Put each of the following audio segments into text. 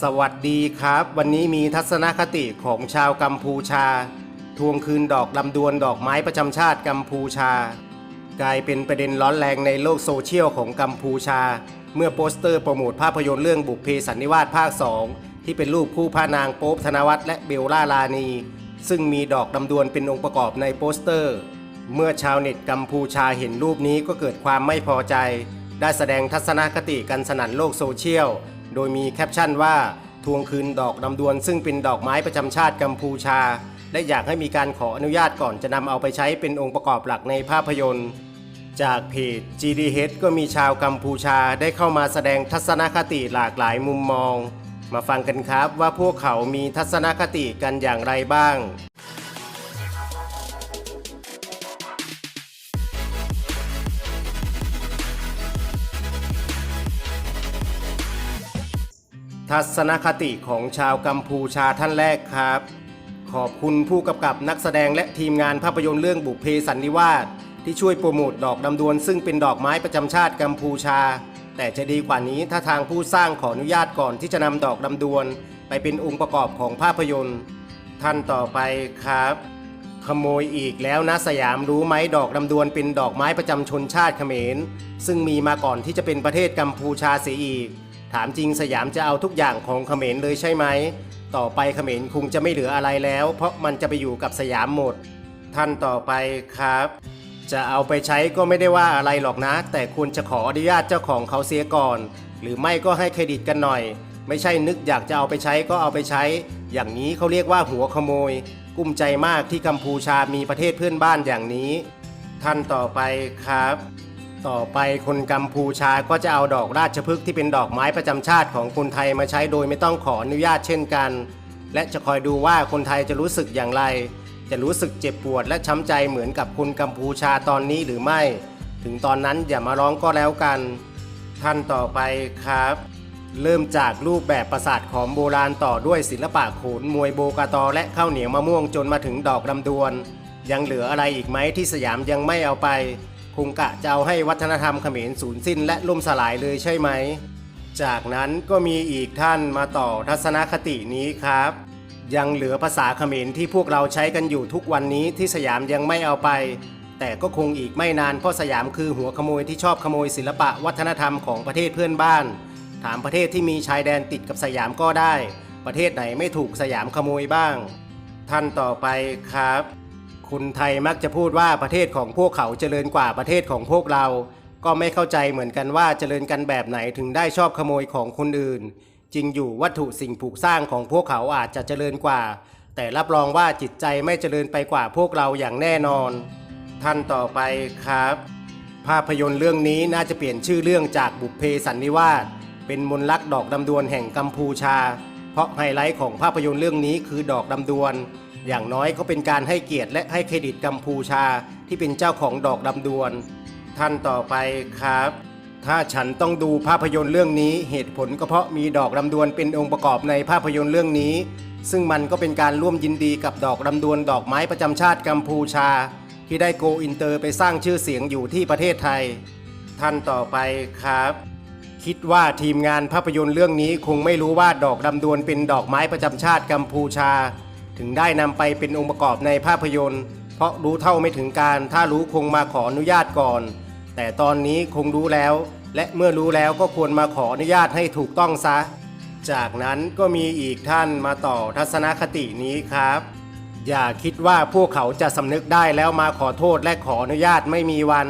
สวัสดีครับ วันนี้มีทัศนคติของชาวกัมพูชา ทวงคืนดอกลำดวนดอกไม้ประจำชาติกัมพูชา กลายเป็นประเด็นร้อนแรงในโลกโซเชียลของกัมพูชา เมื่อโปสเตอร์โปรโมทภาพยนตร์เรื่องบุพเพสันนิวาสภาค 2 ที่เป็นรูปคู่พระนางโป๊บธนวัฒน์และเบลล่าลานี ซึ่งมีดอกลำดวนเป็นองค์ประกอบในโปสเตอร์ เมื่อชาวเน็ตกัมพูชาเห็นรูปนี้ก็เกิดความไม่พอใจ ได้แสดงทัศนคติกันสนั่นโลกโซเชียล โดยมีแคปชั่นว่าทวงคืนดอกลำดวนซึ่งเป็นดอกไม้ประจำชาติกัมพูชา และอยากให้มีการขออนุญาตก่อนจะนำเอาไปใช้เป็นองค์ประกอบหลักในภาพยนตร์ จากเพจ GDH ก็มีชาวกัมพูชาได้เข้ามาแสดงทัศนคติหลากหลายมุมมอง มาฟังกันครับว่าพวกเขามีทัศนคติกันอย่างไรบ้าง ทัศนคติของชาวกัมพูชาท่านแรกครับ ขอบคุณผู้กำกับนักแสดงและทีมงานภาพยนตร์เรื่องบุพเพสันนิวาสที่ช่วยโปรโมทดอกดำดวนซึ่งเป็นดอกไม้ประจำชาติกัมพูชา แต่จะดีกว่านี้ถ้าทางผู้สร้างขออนุญาตก่อนที่จะนำดอกดำดวน ไปเป็นองค์ประกอบของภาพยนตร์ ท่านต่อไปครับ ขโมยอีกแล้วนะสยามรู้ไหมดอกลำดวนเป็นดอกไม้ประจำชนชาติเขมร ซึ่งมีมาก่อนที่จะเป็นประเทศกัมพูชาเสียอีก ถามจริงสยามจะเอาทุกอย่างของเขมรเลยใช่ไหม ต่อไปเขมรคงจะไม่เหลืออะไรแล้ว เพราะมันจะไปอยู่กับสยามหมด ท่านต่อไปครับ จะเอาไปใช้ก็ไม่ได้ว่าอะไรหรอกนะ แต่ควรจะขออนุญาตเจ้าของเขาเสียก่อน หรือไม่ก็ให้เครดิตกันหน่อย ไม่ใช่นึกอยากจะเอาไปใช้ก็เอาไปใช้ อย่างนี้เขาเรียกว่าหัวขโมย กุ้มใจมากที่กัมพูชามีประเทศเพื่อนบ้านอย่างนี้ ท่านต่อไปครับ ต่อไปคนกัมพูชาก็จะเอาดอกราชพฤกษ์ที่เป็นดอกไม้ประจำชาติของคนไทยมาใช้โดยไม่ต้องขออนุญาตเช่นกัน และจะคอยดูว่าคนไทยจะรู้สึกอย่างไร จะรู้สึกเจ็บปวดและช้ำใจเหมือนกับคนกัมพูชาตอนนี้หรือไม่ ถึงตอนนั้นอย่ามาร้องก็แล้วกัน ท่านต่อไปครับ เริ่มจากรูปแบบปราสาทของโบราณต่อด้วยศิลปะโขนมวยโบกาตอและข้าวเหนียวมะม่วงจนมาถึงดอกลำดวน ยังเหลืออะไรอีกไหมที่สยามยังไม่เอาไป คงกะจะเอาให้วัฒนธรรมเขมรสูญสิ้นและล่มสลายเลยใช่ไหม จากนั้นก็มีอีกท่านมาต่อทัศนคตินี้ครับ ยังเหลือภาษาเขมรที่พวกเราใช้กันอยู่ทุกวันนี้ที่สยามยังไม่เอาไป แต่ก็คงอีกไม่นานเพราะสยามคือหัวขโมยที่ชอบขโมยศิลปะวัฒนธรรมของประเทศเพื่อนบ้าน ถามประเทศที่มีชายแดนติดกับสยามก็ได้ ประเทศไหนไม่ถูกสยามขโมยบ้าง ท่านต่อไปครับ คนไทยมักจะพูดว่าประเทศของพวกเขาเจริญกว่าประเทศของพวกเรา ก็ไม่เข้าใจเหมือนกันว่าเจริญกันแบบไหนถึงได้ชอบขโมยของคนอื่น จริงอยู่วัตถุสิ่งปลูกสร้างของพวกเขาอาจจะเจริญกว่า แต่รับรองว่าจิตใจไม่เจริญไปกว่าพวกเราอย่างแน่นอน ท่านต่อไปครับ ภาพยนตร์เรื่องนี้น่าจะเปลี่ยนชื่อเรื่องจากบุพเพสันนิวาสเป็นมนต์รักดอกดำดวนแห่งกัมพูชา เพราะไฮไลท์ของภาพยนตร์เรื่องนี้คือดอกดำดวน อย่างน้อยก็เป็นการให้เกียรติและให้เครดิตกัมพูชาที่เป็นเจ้าของดอกดำดวน ท่านต่อไปครับ ถ้าฉันต้องดูภาพยนตร์เรื่องนี้ เหตุผลก็เพราะมีดอกลำดวนเป็นองค์ประกอบในภาพยนตร์เรื่องนี้ ซึ่งมันก็เป็นการร่วมยินดีกับดอกลำดวนดอกไม้ประจำชาติกัมพูชา ที่ได้โกอินเตอร์ไปสร้างชื่อเสียงอยู่ที่ประเทศไทย ท่านต่อไปครับคิดว่าทีมงานภาพยนตร์เรื่องนี้คงไม่รู้ว่าดอกลำดวนเป็นดอกไม้ประจำชาติกัมพูชา ถึงได้นำไปเป็นองค์ประกอบในภาพยนตร์ เพราะรู้เท่าไม่ถึงการถ้ารู้คงมาขออนุญาตก่อน แต่ตอนนี้คงรู้แล้ว และเมื่อรู้แล้วก็ควรมาขออนุญาตให้ถูกต้องซะ จากนั้นก็มีอีกท่านมาต่อทัศนคตินี้ครับ อย่าคิดว่าพวกเขาจะสำนึกได้แล้วมาขอโทษและขออนุญาตไม่มีวัน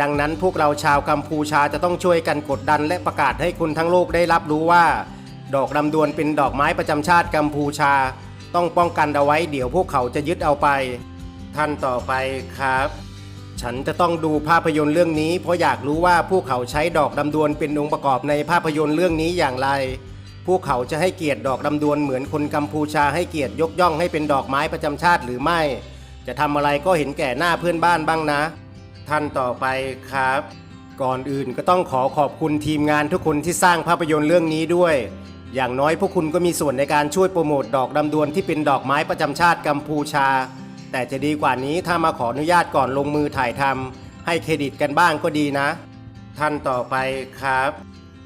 ดังนั้นพวกเราชาวกัมพูชาจะต้องช่วยกันกดดันและประกาศให้คนทั้งโลกได้รับรู้ว่า ดอกลำดวนเป็นดอกไม้ประจำชาติกัมพูชา ต้องป้องกันเอาไว้เดี๋ยวพวกเขาจะยึดเอาไปท่านต่อไปครับ ฉันจะต้องดูภาพยนตร์เรื่องนี้ เพราะอยากรู้ว่าพวกเขาใช้ดอกดำดวนเป็นองค์ประกอบในภาพยนตร์เรื่องนี้อย่างไร พวกเขาจะให้เกียรติดอกดำดวนเหมือนคนกัมพูชาให้เกียรติยกย่องให้เป็นดอกไม้ประจำชาติหรือไม่ จะทำอะไรก็เห็นแก่หน้าเพื่อนบ้านบ้างนะ ท่านต่อไปครับ ก่อนอื่นก็ต้องขอขอบคุณทีมงานทุกคนที่สร้างภาพยนตร์เรื่องนี้ด้วย อย่างน้อยพวกคุณก็มีส่วนในการช่วยโปรโมทดอกดำดวนที่เป็นดอกไม้ประจำชาติกัมพูชา แต่จะดีกว่านี้ถ้ามาขออนุญาตก่อนลงมือถ่ายทำให้เครดิตกันบ้างก็ดีนะ ท่านต่อไปครับ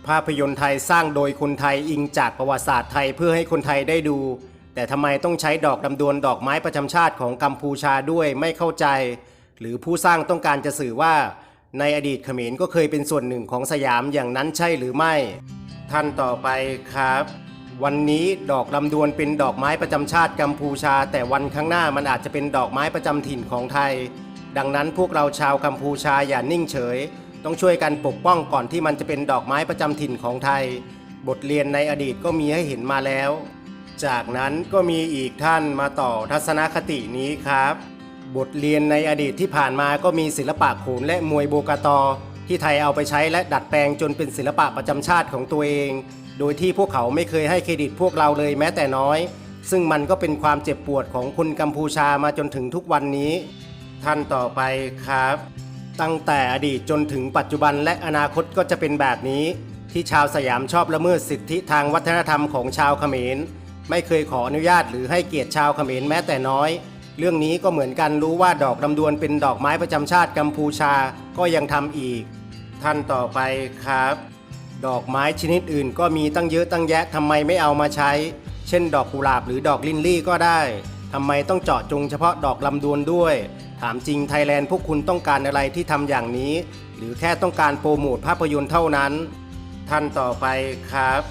ภาพยนตร์ไทยสร้างโดยคนไทยอิงจากประวัติศาสตร์ไทยเพื่อให้คนไทยได้ดู แต่ทำไมต้องใช้ดอกดำดวนดอกไม้ประจำชาติของกัมพูชาด้วยไม่เข้าใจ หรือผู้สร้างต้องการจะสื่อว่า ในอดีตเขมรก็เคยเป็นส่วนหนึ่งของสยามอย่างนั้นใช่หรือไม่ ท่านต่อไปครับ วันนี้ดอกลำดวนเป็นดอกไม้ประจำชาติกัมพูชา แต่วันข้างหน้ามันอาจจะเป็นดอกไม้ประจำถิ่นของไทย ดังนั้นพวกเราชาวกัมพูชาอย่านิ่งเฉย ต้องช่วยกันปกป้องก่อนที่มันจะเป็นดอกไม้ประจำถิ่นของไทย บทเรียนในอดีตก็มีให้เห็นมาแล้ว จากนั้นก็มีอีกท่านมาต่อทัศนคตินี้ครับ บทเรียนในอดีตที่ผ่านมาก็มีศิลปะโขนและมวยโบกตอ ที่ไทยเอาไปใช้และดัดแปลงจนเป็นศิลปะประจำชาติของตัวเอง โดยที่พวกเขาไม่เคยให้เครดิตพวกเราเลยแม้แต่น้อย ซึ่งมันก็เป็นความเจ็บปวดของคนกัมพูชามาจนถึงทุกวันนี้ ท่านต่อไปครับ ตั้งแต่อดีตจนถึงปัจจุบันและอนาคตก็จะเป็นแบบนี้ ที่ชาวสยามชอบละเมิดสิทธิทางวัฒนธรรมของชาวเขมร ไม่เคยขออนุญาตหรือให้เกียรติชาวเขมรแม้แต่น้อยเรื่องนี้ก็เหมือนกันรู้ว่าดอกลำดวนเป็นดอกไม้ประจำชาติกัมพูชาก็ยังทำอีก ท่านต่อไปครับ ดอกไม้ชนิดอื่นก็มีตั้งเยอะตั้งแยะทำไมไม่เอามาใช้ เช่น ดอกกุหลาบหรือดอกลินลี่ก็ได้ทำไมต้องเจาะจงเฉพาะดอกลำดวนด้วย ถามจริงไทยแลนด์พวกคุณต้องการอะไรที่ทำอย่างนี้ หรือแค่ต้องการโปรโมทภาพยนตร์เท่านั้น ท่านต่อไปครับ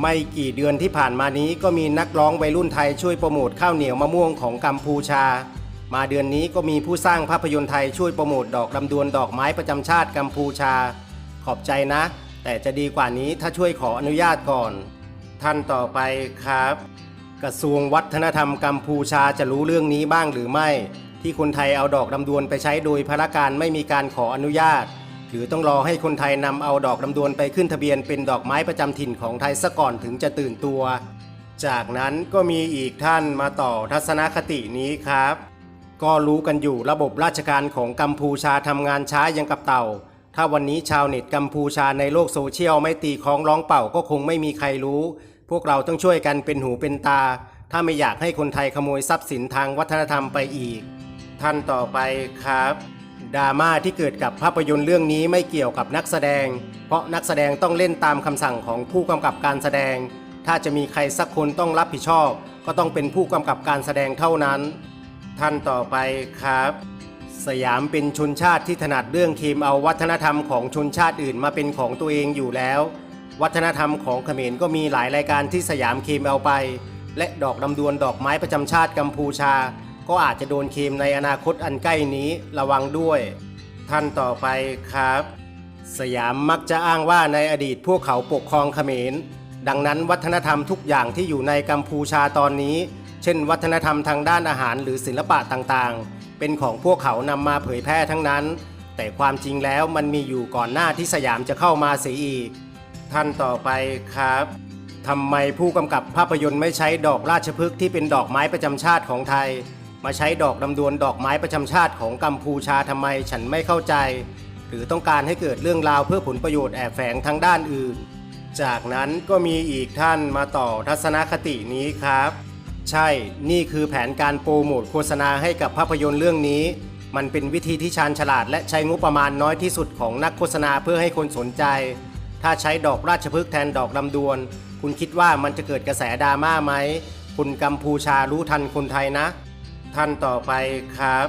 ไม่กี่เดือนที่ผ่านมานี้ก็มีนักร้องวัยรุ่นไทยช่วยโปรโมทข้าวเหนียวมะม่วงของกัมพูชา มาเดือนนี้ก็มีผู้สร้างภาพยนตร์ไทยช่วยโปรโมทดอกลำดวนดอกไม้ประจำชาติกัมพูชา ขอบใจนะ แต่จะดีกว่านี้ถ้าช่วยขออนุญาตก่อน ท่านต่อไปครับ กระทรวงวัฒนธรรมกัมพูชาจะรู้เรื่องนี้บ้างหรือไม่ ที่คนไทยเอาดอกลำดวนไปใช้โดยพระการไม่มีการขออนุญาต หรือต้องรอให้คนไทยนำเอาดอกลำดวนไปขึ้นทะเบียนเป็นดอกไม้ประจำถิ่นของไทยซะก่อนถึงจะตื่นตัว จากนั้นก็มีอีกท่านมาต่อทัศนคตินี้ครับ ก็รู้กันอยู่ระบบราชการของกัมพูชาทำงานช้ายังกับเต่า ถ้าวันนี้ชาวเน็ตกัมพูชาในโลกโซเชียลไม่ตีคล้องร้องเป่าก็คงไม่มีใครรู้ พวกเราต้องช่วยกันเป็นหูเป็นตา ถ้าไม่อยากให้คนไทยขโมยทรัพย์สินทางวัฒนธรรมไปอีก ท่านต่อไปครับดราม่าที่เกิดกับภาพยนตร์เรื่องนี้ไม่เกี่ยวกับนักแสดง เพราะนักแสดงต้องเล่นตามคำสั่งของผู้กำกับการแสดง ถ้าจะมีใครสักคนต้องรับผิดชอบ ก็ต้องเป็นผู้กำกับการแสดงเท่านั้น ท่านต่อไปครับ สยามเป็นชนชาติที่ถนัดเรื่องเคมเอาวัฒนธรรมของชนชาติอื่นมาเป็นของตัวเองอยู่แล้ว วัฒนธรรมของเขมรก็มีหลายรายการที่สยามเคมเอาไป และดอกลำดวนดอกไม้ประจำชาติกัมพูชา ก็อาจจะโดนเคมในอนาคตอันใกล้นี้ระวังด้วย ท่านต่อไปครับ สยามมักจะอ้างว่าในอดีตพวกเขาปกครองเขมรดังนั้นวัฒนธรรมทุกอย่างที่อยู่ในกัมพูชาตอนนี้ เช่น วัฒนธรรมทางด้านอาหารหรือศิลปะต่างๆ เป็นของพวกเขานำมาเผยแพร่ทั้งนั้น แต่ความจริงแล้วมันมีอยู่ก่อนหน้าที่สยามจะเข้ามาเสียอีก ท่านต่อไปครับทำไมผู้กำกับภาพยนตร์ไม่ใช้ดอกราชพฤกษ์ที่เป็นดอกไม้ประจำชาติของไทย มาใช้ดอกลำดวนดอกไม้ประจำชาติของกัมพูชาทำไมฉันไม่เข้าใจ หรือต้องการให้เกิดเรื่องราวเพื่อผลประโยชน์แอบแฝงทางด้านอื่น จากนั้นก็มีอีกท่านมาต่อทัศนคตินี้ครับ ใช่ นี่คือแผนการโปรโมทโฆษณาให้กับภาพยนตร์เรื่องนี้ มันเป็นวิธีที่ชาญฉลาดและใช้งบประมาณน้อยที่สุดของนักโฆษณาเพื่อให้คนสนใจ ถ้าใช้ดอกราชพฤกษ์แทนดอกลำดวน คุณคิดว่ามันจะเกิดกระแสดราม่าไหม คุณกัมพูชารู้ทันคนไทยนะ ท่านต่อไปครับ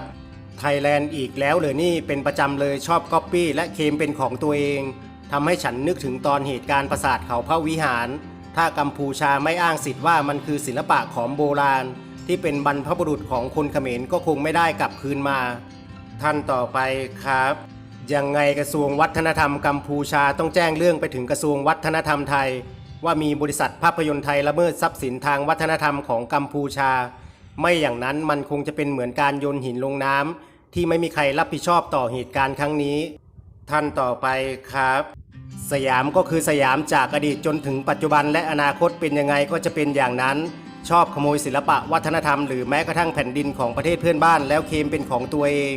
ไทยแลนด์อีกแล้วเหรอนี่เป็นประจำเลยชอบก๊อปปี้และเคมเป็นของตัวเองทำให้ฉันนึกถึงตอนเหตุการณ์ปราสาทเขาพระวิหาร ถ้ากัมพูชาไม่อ้างสิทธิ์ว่ามันคือศิลปะของโบราณ ที่เป็นบรรพบุรุษของคนเขมรก็คงไม่ได้กลับคืนมา ท่านต่อไปครับยังไงกระทรวงวัฒนธรรมกัมพูชาต้องแจ้งเรื่องไปถึงกระทรวงวัฒนธรรมไทย ว่ามีบริษัทภาพยนตร์ไทยละเมิดทรัพย์สินทางวัฒนธรรมของกัมพูชา ไม่อย่างนั้นมันคงจะเป็นเหมือนการโยนหินลงน้ำที่ไม่มีใครรับผิดชอบต่อเหตุการณ์ครั้งนี้ ท่านต่อไปครับ สยามก็คือสยามจากอดีตจนถึงปัจจุบันและอนาคตเป็นยังไงก็จะเป็นอย่างนั้น ชอบขโมยศิลปะวัฒนธรรมหรือแม้กระทั่งแผ่นดินของประเทศเพื่อนบ้านแล้วเคมเป็นของตัวเอง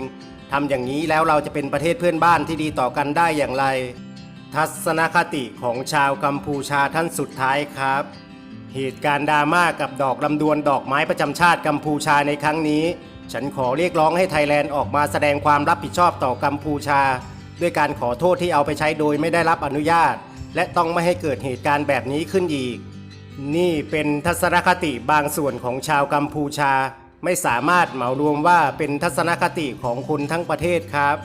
ทำอย่างนี้แล้วเราจะเป็นประเทศเพื่อนบ้านที่ดีต่อกันได้อย่างไร ทัศนคติของชาวกัมพูชาท่านสุดท้ายครับ เหตุการณ์ดราม่ากับดอกลำดวนดอกไม้ประจำชาติกัมพูชาในครั้งนี้ ฉันขอเรียกร้องให้ไทยแลนด์ออกมาแสดงความรับผิดชอบต่อกัมพูชา ด้วยการขอโทษที่เอาไปใช้โดยไม่ได้รับอนุญาต และต้องไม่ให้เกิดเหตุการณ์แบบนี้ขึ้นอีก นี่เป็นทัศนคติบางส่วนของชาวกัมพูชา ไม่สามารถเหมารวมว่าเป็นทัศนคติของคนทั้งประเทศครับ